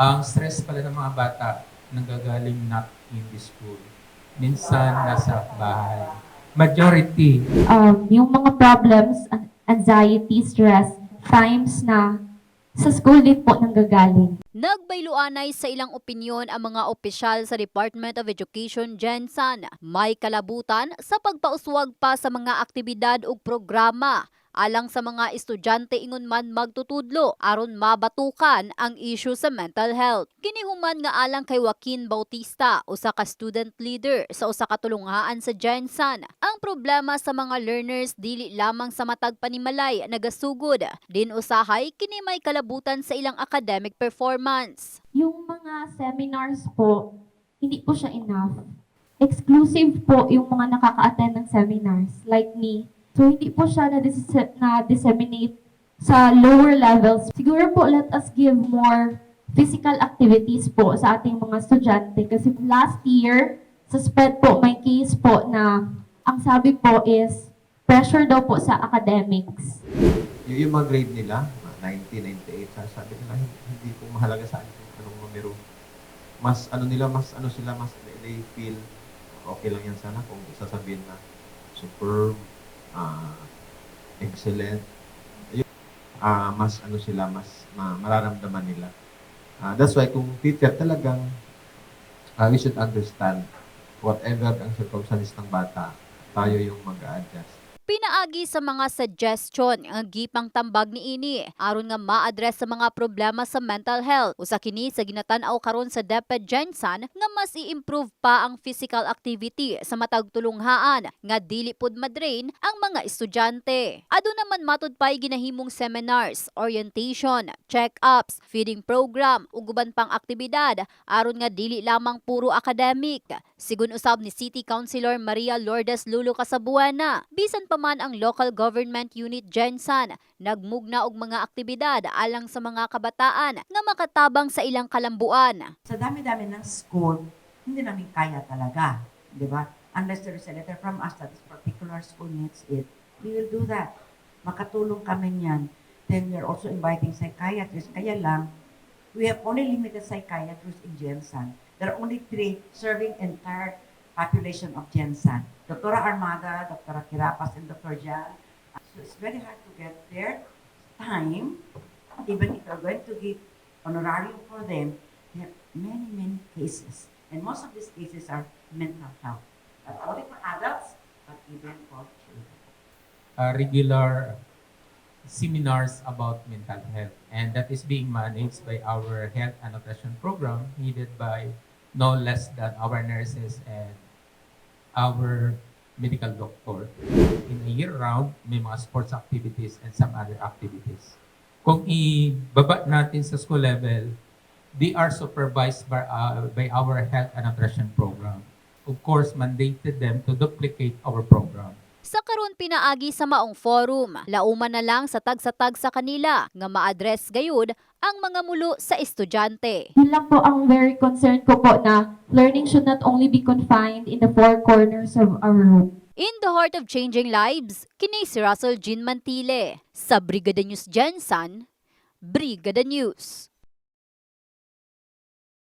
Ang stress pala ng mga bata nanggagaling not in the school. Minsan nasa bahay. Majority, um, yung mga problems, an- anxiety, stress, times na sa school din po nanggagaling. Nagbayluanay sa ilang opinyon ang mga opisyal sa Department of Education Jensen. May kalabutan sa pagpauswag pa sa mga aktibidad ug programa alang sa mga estudyante ingon man magtutudlo aron mabatukan ang issue sa mental health. Kinihuman nga alang kay Joaquin Bautista, usa ka student leader sa usa ka tulunghaan sa Jensen. Ang problema sa mga learners dili lamang sa matag panimalay nagasugod, din usahay kini may kalabutan sa ilang academic performance. Yung mga seminars po, hindi po siya enough. Exclusive po yung mga nakaka-attend ng seminars, like me. So, hindi po siya na-dis- na-disseminate sa lower levels. Siguro po, let us give more physical activities po sa ating mga estudyante. Kasi last year, sa SPED po, may case po na ang sabi po is pressure daw po sa academics. Yung, yung mga grade nila, mga 90, 98, sabi nila, hindi, po mahalaga sa akin kung anong numero. Mas ano nila, mas ano sila, mas they feel okay lang yan sana kung sasabihin na superb, ah, excellent. Yun, ah, mas ano sila, mas ma, mararamdaman nila. Ah, that's why kung teacher talagang ah, we should understand whatever ang circumstances ng bata, tayo yung mag-adjust. Pinaagi sa mga suggestion ang gipang tambag ni ini aron nga ma-address sa mga problema sa mental health. Usa kini sa ginatan-aw karon sa DepEd Jensen nga mas i-improve pa ang physical activity sa matag tulunghaan nga dili pud madrain ang mga estudyante. Ado naman matud pay ginahimong seminars, orientation, check-ups, feeding program ug uban pang aktibidad aron nga dili lamang puro academic. Sigun usab ni City Councilor Maria Lourdes Lulo Casabuena, bisan pa man ang local government unit Jensen, nagmugna og mga aktibidad alang sa mga kabataan nga makatabang sa ilang kalambuan. sa dami-dami ng school, hindi namin kaya talaga. Di ba? Unless there is a letter from us that this particular school needs it, we will do that. Makatulong kami niyan. Then we're also inviting psychiatrists. Kaya lang, we have only limited psychiatrists in Jensen. There are only three serving entire population of Jensen. Dr. Armada, Dr. Kirapas, and Dr. Jan. So it's very hard to get their time, even if you're going to give honorarium for them, there are many, many cases. And most of these cases are mental health. Not only for adults, but even for children. uh, regular seminars about mental health. And that is being managed by our health and nutrition program, headed by no less than our nurses and our medical doctor. In a year round, may mga sports activities and some other activities. Kung ibaba natin sa school level, they are supervised by, uh, by our health and nutrition program. Of course, mandated them to duplicate our program. Sa karon pinaagi sa maong forum, lauman na lang sa tag-sa-tag sa kanila nga ma-address gayud ang mga mulo sa estudyante. Yun lang po ang very concerned ko po na learning should not only be confined in the four corners of our room. In the heart of changing lives, kini si Russell Jean Mantile sa Brigada News Jensen, Brigada News.